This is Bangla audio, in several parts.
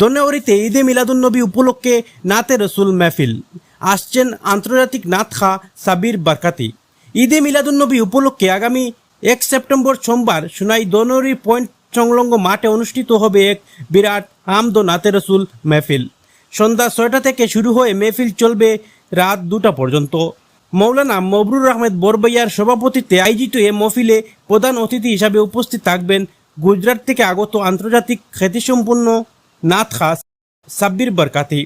দনেওয়ারিতে ঈদে মিলাদুন্নবী উপলক্ষে নাতে রসুল মেহফিল। আসছেন আন্তর্জাতিক নাত খা সাবির বারকাতি। ঈদে মিলাদুন্নবী উপলক্ষে আগামী এক সেপ্টেম্বর সোমবার সোনাই দনোয়ারি পয়েন্ট সংলগ্ন মাঠে অনুষ্ঠিত হবে এক বিরাট আমদ নাতে রসুল মেহফিল। সন্ধ্যা ছয়টা থেকে শুরু হয়ে মেহফিল চলবে রাত দুটা পর্যন্ত। মৌলানা মবরুর আহমেদ বরবইয়ার সভাপতিত্বে আয়োজিত এ মহফিলে প্রধান অতিথি হিসাবে উপস্থিত থাকবেন গুজরাট থেকে আগত আন্তর্জাতিক খ্যাতিসম্পন্ন নাথ খাস, সাব্বির বরকাতি।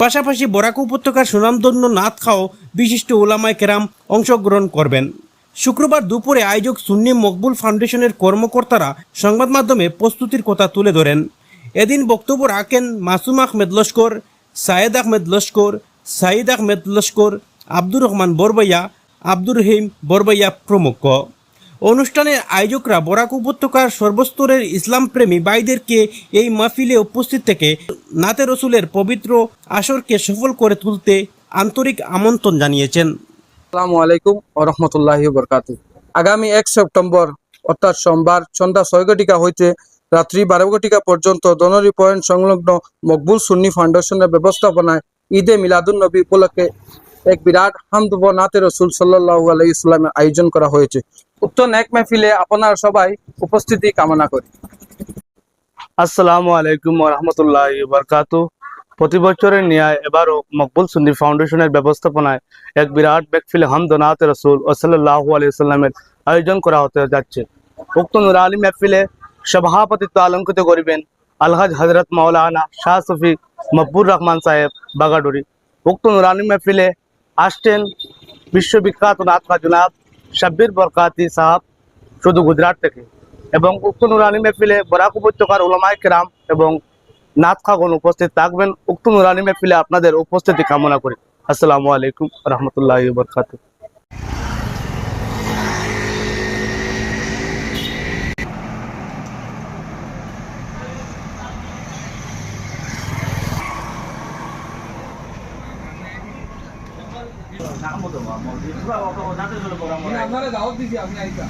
পাশাপাশি বরাক উপত্যকার সুনামধন্য নাথ খাও বিশিষ্ট ওলামায় কেরাম অংশগ্রহণ করবেন। শুক্রবার দুপুরে আয়োজক সুন্নি মকবুল ফাউন্ডেশনের কর্মকর্তারা সংবাদ মাধ্যমে প্রস্তুতির কথা তুলে ধরেন। এদিন বক্তব্য রাখেন মাসুম আহমেদ লস্কর, সায়েদ আহমেদ লস্কর সাইদ আহমেদ লস্কর, আব্দুর রহমান বরবইয়া, আব্দুর রহিম বরবইয়া প্রমুখ। অনুষ্ঠানের আয়োজকরা বরাক উপত্যকার সর্বস্তরের ইসলাম প্রেমী ভাইদেরকে এই মাহফিলে উপস্থিত থেকে নাতে রসুলের পবিত্র আসরকে সফল করে তুলতে আন্তরিক আমন্ত্রণ জানিয়েছেন। আসসালামু আলাইকুম ও রহমতুল্লাহি বরকাত আগামী এক সেপ্টেম্বর, অর্থাৎ সোমবার, সন্ধ্যা ছয় ঘটিকা হইতে রাত্রি বারো ঘটিকা পর্যন্ত দনরি পয়েন্ট সংলগ্ন মকবুল সুন্নি ফাউন্ডেশনের ব্যবস্থাপনায় ঈদে মিলাদুন নবী উপলক্ষে এক বিরাট হামদুব নাতে রসুল সাল্লাহু আলাই ইসলামের আয়োজন করা হয়েছে। উক্ত নেক মেহফিলে আপনার সবাই উপস্থিতি কামনা করি। আসসালামু আলাইকুম রহমতুল্লাহ বরকাত প্রতি বছরের ন্যায় এবারও মকবুল সুন্নি ফাউন্ডেশনের ব্যবস্থাপনায় এক বিরাট ব্যাকফিলে হামদনাত রসুল ওসল্লাহ আলাইসাল্লামের আয়োজন করা হতে যাচ্ছে। উক্ত নুর আলী মেহফিলে সভাপতিত্ব অলঙ্কৃত করিবেন আলহাজ হজরত মৌলানা শাহ সফি মকবুর রহমান সাহেব বাগাডুরি। উক্ত নুরানি মেহফিলে আসছেন বিশ্ববিখ্যাত নাথকা জনাব শাব্বির বরকাতি সাহাব শুধু গুজরাট থেকে এবং উক্ত নুরানি মেহফিলে বরাক উপত্যকার ওলামায় কেরাম এবং নাথ খাগন উপস্থিত থাকবেন। উক্ত নুরানি মেহফিলে আপনাদের উপস্থিতি কামনা করি। আসসালামু আলাইকুম রহমতুল্লাহ বরকাত আপনারা দাওয়াত দিছি আমি আইতা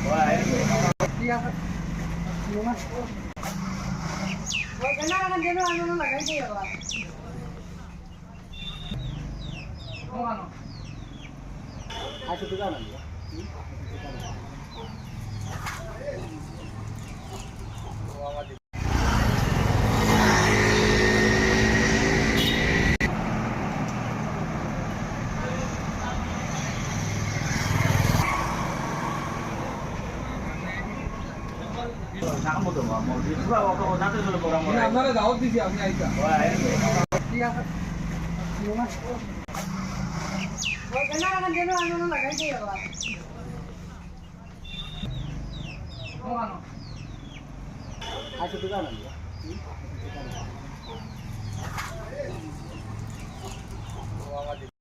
আপনারা দাওয়াত দিছি আপনি আইসা ঠিক আছে আচ্ছা দোকান আনবো